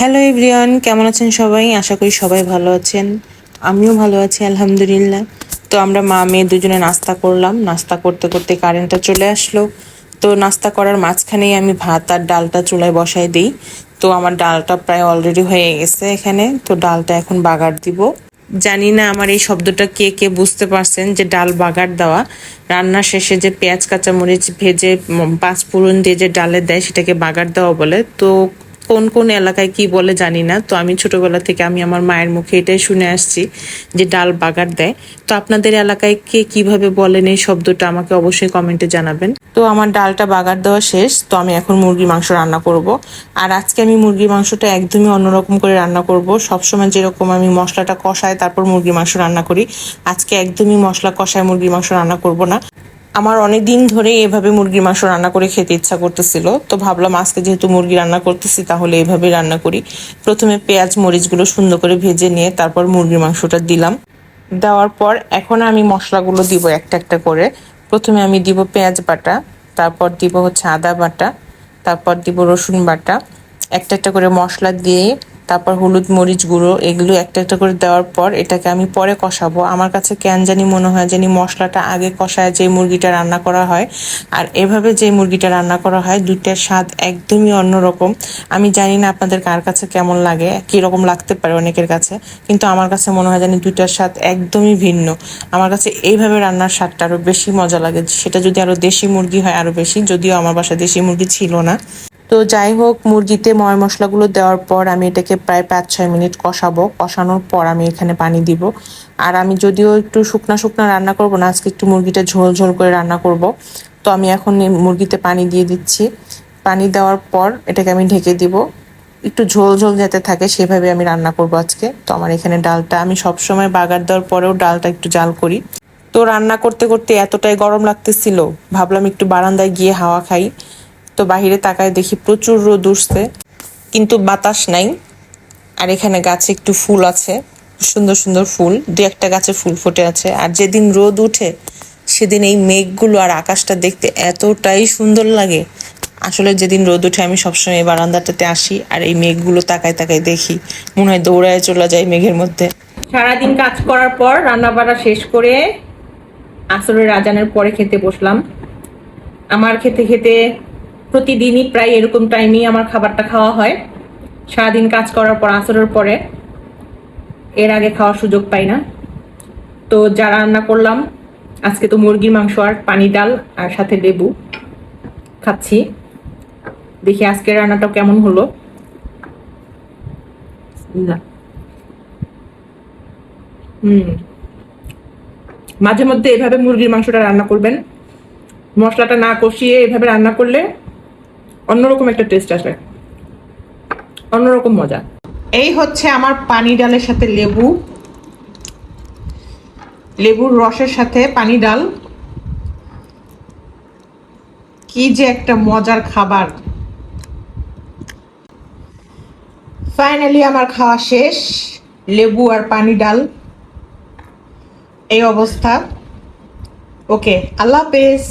Hello everyone কেমন আছেন সবাই? আশা করি সবাই ভালো আছেন। আমিও ভালো আছি, আলহামদুলিল্লাহ। তো আমরা মা, মেয়ে দুজনে নাস্তা করলাম। নাস্তা করতে করতে কারেন্টটা চলে আসলো। তো নাস্তা করার মাঝখানেই আমি ভাত আর ডালটা চুলায় বসাই দিই। তো আমার ডালটা প্রায় অলরেডি হয়ে গেছে এখানে। তো ডালটা এখন বাগার দিব। জানি না আমার এই শব্দটা কে কে বুঝতে পারছেন যে ডাল বাগার দেওয়া। রান্না শেষে যে পেঁয়াজ, কাঁচামরিচ ভেজে পাঁচ ফোড়ন দিয়ে যে ডালে দেয়, সেটাকে বাগার দেওয়া বলে। তো কোন কোন এলাকায় কি বলে জানি না। তো আমি ছোটবেলা থেকে আমি আমার মায়ের মুখে এটাই শুনে আসছি যে ডাল বাগার দেয়। তো আপনাদের এলাকায় কে কীভাবে বলেন এই শব্দটা আমাকে অবশ্যই কমেন্টে জানাবেন। তো আমার ডালটা বাগার দেওয়া শেষ। তো আমি এখন মুরগি মাংস রান্না করব। আর আজকে আমি মুরগি মাংসটা একদমই অন্যরকম করে রান্না করব। সবসময় যেরকম আমি মশলাটা কষাই তারপর মুরগি মাংস রান্না করি, আজকে একদমই মশলা কষায় মুরগি মাংস রান্না করব না। আমার অনেক দিন ধরে এভাবে মুরগির মাংস রান্না করে খেতে ইচ্ছা করতেছিল। তো ভাবলাম আজকে যেহেতু মুরগি রান্না করতেছি, তাহলে এইভাবে রান্না করি। প্রথমে পেঁয়াজ মরিচগুলো সুন্দর করে ভেজে নিয়ে তারপর মুরগির মাংসটা দিলাম। দেওয়ার পর এখন আমি মশলাগুলো দিব একটা একটা করে। প্রথমে আমি দিব পেঁয়াজ বাটা, তারপর দিব হচ্ছে আদা বাটা, তারপর দিব রসুন বাটা। একটা একটা করে মশলা দিয়ে তারপর হলুদ মরিচ গুঁড়ো, এগুলো একটা একটা করে দেওয়ার পর এটাকে আমি পরে কষাবো। আমার কাছে কেন জানি মনে হয় জানি মশলাটা আগে কষায় যে মুরগিটা রান্না করা হয়, আর এভাবে যে মুরগিটা রান্না করা হয়, দুইটার স্বাদ একদমই অন্যরকম। আমি জানি না আপনাদের কার কাছে কেমন লাগে, কীরকম লাগতে পারে অনেকের কাছে, কিন্তু আমার কাছে মনে হয় জানি দুইটার স্বাদ একদমই ভিন্ন। আমার কাছে এইভাবে রান্নার স্বাদটা আরও বেশি মজা লাগে। সেটা যদি আরও দেশি মুরগি হয় আরও বেশি, যদিও আমার বাসায় দেশি মুরগি ছিল না। তো যাই হোক, মুরগিতে ময় মশলাগুলো দেওয়ার পর আমি এটাকে প্রায় পাঁচ ছয় মিনিট কষাবো। কষানোর পর আমি এখানে পানি দিব। আর আমি যদিও একটু শুকনা শুকনা রান্না করব না, আজকে একটু মুরগিটা ঝোল ঝোল করে রান্না করব। তো আমি এখন মুরগিতে পানি দিয়ে দিচ্ছি। পানি দেওয়ার পর এটাকে আমি ঢেকে দিব। একটু ঝোল ঝোল যাতে থাকে সেভাবে আমি রান্না করব আজকে। তো আমার এখানে ডালটা, আমি সবসময় বাগার দেওয়ার পরেও ডালটা একটু জাল করি। তো রান্না করতে করতে এতটাই গরম লাগতেছিল, ভাবলাম একটু বারান্দায় গিয়ে হাওয়া খাই। তো বাহিরে তাকায় দেখি প্রচুর রোদ উঠছে, কিন্তু বাতাস নাই। আর এখানে গাছে একটু ফুল আছে, সুন্দর সুন্দর ফুল, দু একটা গাছে ফুল ফুটে আছে। আর যেদিন রোদ উঠে, সেদিন এই মেঘগুলো আর আকাশটা দেখতে এতটাই সুন্দর লাগে। আসলে যেদিন রোদ উঠে, আমি সবসময় বারান্দাটাতে আসি আর এই মেঘগুলো তাকায় তাকায় দেখি। মনে হয় দৌড়ায় চলে যায় মেঘের মধ্যে। সারাদিন কাজ করার পর রান্না বাড়া শেষ করে আসরের আজানের পরে খেতে বসলাম। আমার খেতে খেতে প্রতিদিনই প্রায় এরকম টাইমেই আমার খাবারটা খাওয়া হয়। সারাদিন কাজ করার পর, আসরের পরে এর আগে খাওয়ার সুযোগ পাই না। তো যা রান্না করলাম, আজকে তো মুরগির মাংস আর পানি ডাল আর সাথে লেবু খাচ্ছি। দেখি আজকের রান্নাটা কেমন হলো। হুম। মাঝে মধ্যে এভাবে মুরগির মাংসটা রান্না করবেন। মশলাটা না কষিয়ে এভাবে রান্না করলে অন্যরকম একটা টেস্ট আসে। অন্যরকম মজা। এই হচ্ছে আমার পানি ডালের সাথে লেবু। লেবুর রসের সাথে পানি ডাল। কি যে একটা মজার খাবার। ফাইনালি আমার খাওয়া শেষ। লেবু আর পানি ডাল। এই অবস্থা। ওকে আল্লাহ হাফেজ।